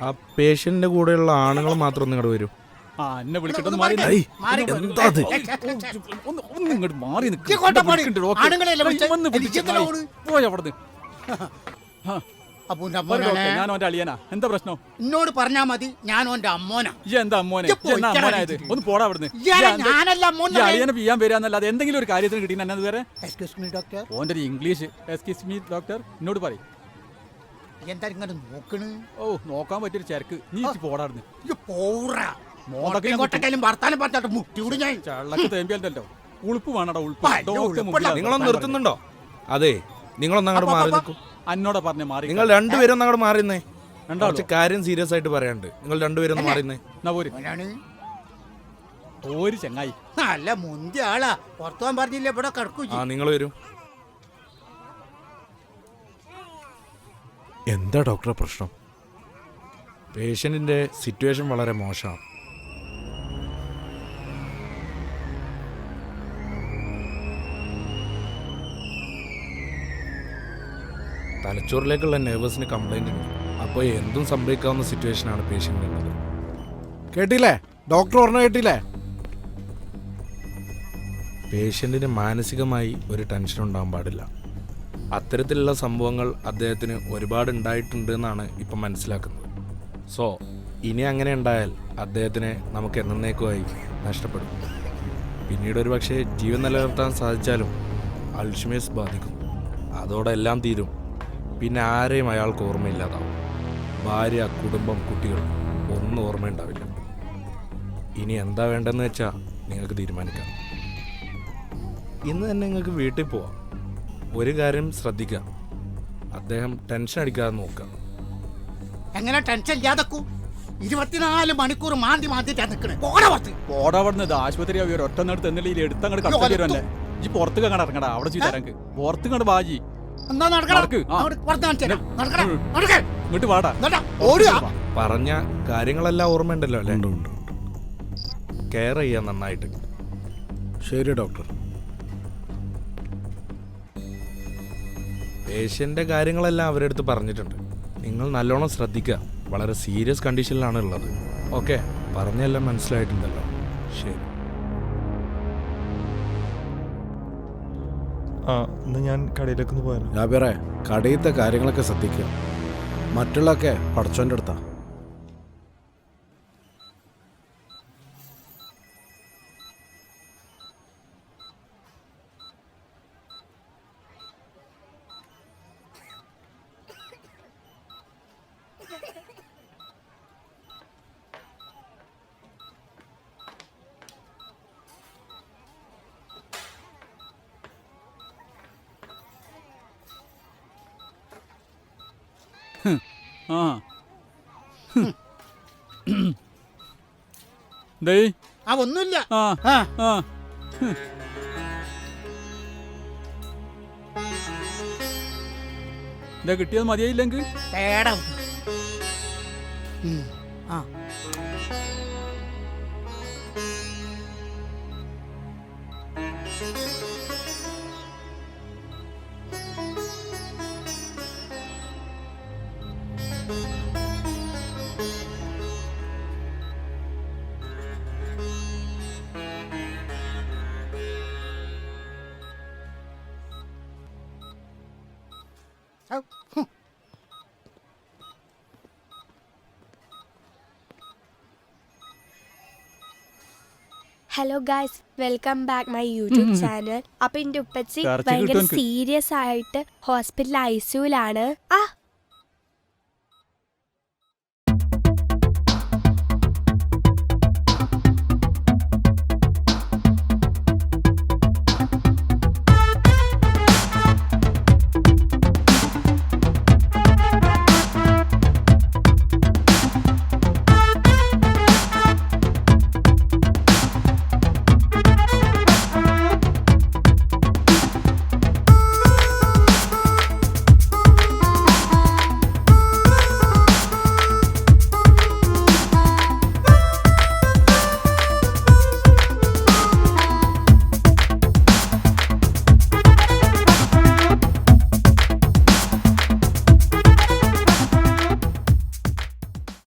ആ പേഷ്യന്റിന്റെ കൂടെയുള്ള ആണുങ്ങൾ മാത്രം നിങ്ങളുടെ വരും വരൂ. ആ എന്നെ വിളിക്കട്ടെ മാറി ഐ, എന്താ അത്? ഒന്ന് ഒന്ന് ഇങ്ങോട്ട് മാറി നിൽക്ക്. ഇങ്ങോട്ടാ എന്നെ പാടി. വിളിക്കണ്ട, ഡോക്ടർ. ആണുങ്ങളെയല്ലേ വിളിച്ചേ? വന്ന് വിളിച്ച് എനിക്കെന്തിനാ പോയി. ഓട്? പോയി അവിടുന്ന്. അപ്പൂന്റെ ഒരു ഡോക്ടർ, അമ്മോനാണ് ഞാൻ അവന്റെ അളിയനാ. എന്താ പ്രശ്നം? എന്നോട് പറഞ്ഞാ മതി ഞാൻ ഓന്റെ അമ്മോനാ. ഈ എന്താ അമ്മോനെ? ഇയ്യ് ഇയ്യ് എന്നാ അമ്മോനായത്? വിളിച്ചിട്ട്. ഒന്ന് പോടാ അവിടുന്ന്. ഇയാളെ ഇയ്യ് എന്താ- ഞാനല്ല ഈ അളിയനെ എന്തെങ്കിലും ഒരു കാര്യത്തിന് എക്സ്ക്യൂസ് മീ ഡോക്ടർ ഒരു ഇംഗ്ലീഷ് എക്സ്ക്യൂസ് മീ ഡോക്ടർ എന്നോട് പറയും. എന്താ ഇങ്ങനെ നോക്കണ്? ഓ നോക്കാൻ പറ്റിയൊരു ചരക്ക്. നീ പോടാർന്ന് ഞാൻ ഇങ്ങോട്ടേക്കാളും വർത്താനം പറഞ്ഞിട്ട് മുട്ടിയോട് ഞാൻ. ചള്ളക്ക് തേമ്പിയല്ലോ ഉളുപ്പ് വേണടാ ഉളുപ്പ്. ആ, ഇല്ല, ഡോക്ടർ നിങ്ങളൊന്ന് നിർത്തുന്നുണ്ടോ? അതെ നിങ്ങളൊന്ന് അങ്ങോട്ട് മാറി നിൽക്കൂ. പറഞ്ഞ മാറി നിങ്ങൾ രണ്ടുപേരും അങ്ങോട്ട് മാറിന്നേ? കുറച്ച് കാര്യം സീരിയസ് ആയിട്ട് പറയാണ്ട് നിങ്ങൾ രണ്ടുപേരും ഒന്ന് മാറിന്നേ ഒരു ചങ്ങായി. നല്ല മുന്തിയ ആളാ. പുറത്തു പോകാൻ പറഞ്ഞില്ല? ഇവിടെ കിടക്കൂ ആ നിങ്ങൾ വരൂ. എന്താ ഡോക്ടറെ പ്രശ്നം? പേഷ്യന്റിന്റെ സിറ്റുവേഷൻ വളരെ മോശമാണ്. തലച്ചോറിലേക്കുള്ള നെർവസിന് കംപ്ലൈന്റ് ഉണ്ട്. അപ്പോൾ എന്തും സംഭവിക്കാവുന്ന സിറ്റുവേഷനാണ് പേഷ്യന്റിനുള്ളത് കേട്ടില്ലേ? ഡോക്ടർ പറഞ്ഞു കേട്ടില്ലേ? പേഷ്യന്റിന് മാനസികമായി ഒരു ടെൻഷൻ ഉണ്ടാകാൻ പാടില്ല. അത്തരത്തിലുള്ള സംഭവങ്ങൾ അദ്ദേഹത്തിന് ഒരുപാട് ഉണ്ടായിട്ടുണ്ട് എന്നാണ് ഇപ്പം മനസ്സിലാക്കുന്നത്. സോ ഇനി അങ്ങനെ ഉണ്ടായാൽ അദ്ദേഹത്തിനെ നമുക്ക് എന്നേക്കുമായി നഷ്ടപ്പെടും. പിന്നീട് ഒരു പക്ഷേ ജീവൻ നിലനിർത്താൻ സാധിച്ചാലും അൾഷിമേഴ്സ് ബാധിക്കും. അതോടെ എല്ലാം തീരും. പിന്നെ ആരെയും അയാൾക്ക് ഓർമ്മയില്ലാതാവും. ഭാര്യ കുടുംബം കുട്ടികൾ ഒന്നും ഓർമ്മയുണ്ടാവില്ല ഇനി എന്താ വേണ്ടതെന്ന് വെച്ചാൽ നിങ്ങൾക്ക് തീരുമാനിക്കാം. ഇന്ന് തന്നെ നിങ്ങൾക്ക് വീട്ടിൽ പോവാം. ഒരു കാര്യം ശ്രദ്ധിക്കുക അദ്ദേഹം ടെൻഷൻ അടിക്കാതെ നോക്കുക എങ്ങനെ ടെൻഷൻ ഇല്ലാതക്കൂ? ഇരുപത്തിനാല് മണിക്കൂർ മാന്തി മാന്തിട്ടാ നിക്കണേ. പോണ പുറത്ത്. പോടാ അവിടുന്ന്. ഇത് ആശുപത്രി അവർ ഒറ്റ നേരത്തെ എന്തെങ്കിലും എടുത്തങ്ങോട്ട് അയ്യോ, കടത്തി. വരുമല്ലേ ഈ പുറത്ത് കങ്ങടെ ഇറങ്ങടാ. അവിടെ ചെയ്ത് ഇറങ്ങ് പുറത്ത് കണ്ട് ബാജി എന്താ നടക്ക്, ആ. നടക്കണം. ഇങ്ങോട്ട് വാടാ. ഓടുക. പറഞ്ഞ കാര്യങ്ങളെല്ലാം ഓർമ്മയുണ്ടല്ലോ അല്ലേ? ഉണ്ട് ഉണ്ട് ഉണ്ട്. കെയർ ചെയ്യാൻ നന്നായിട്ട്. ശരി ഡോക്ടർ പേഷ്യന്റെ കാര്യങ്ങളെല്ലാം അവരുടെ അടുത്ത് പറഞ്ഞിട്ടുണ്ട്. നിങ്ങൾ നല്ലോണം ശ്രദ്ധിക്കുക. വളരെ സീരിയസ് കണ്ടീഷനിലാണ് ഉള്ളത്. ഓക്കെ? പറഞ്ഞെല്ലാം മനസ്സിലായിട്ടുണ്ടല്ലോ. ശരി. ആ ഇന്ന് ഞാൻ കടയിലേക്ക് ഒന്ന് പോയാലോ? ജാബിറെ കടയിലത്തെ കാര്യങ്ങളൊക്കെ ശ്രദ്ധിക്കുക. മറ്റുള്ളതൊക്കെ പഠിച്ചോന്റെ അടുത്താ. ആ. ആ ഒന്നുമില്ല. ആ. ആ. ആ. ഇതാ കിട്ടിയത് മതിയായില്ലെങ്കിൽ പേടം. ആ. Hello guys welcome back my YouTube channel അപ്പൊ എന്റെ ഉപ്പച്ചി ഭയങ്കര സീരിയസ് ആയിട്ട് ഹോസ്പിറ്റൽ ഐസിയുലാണ് ആ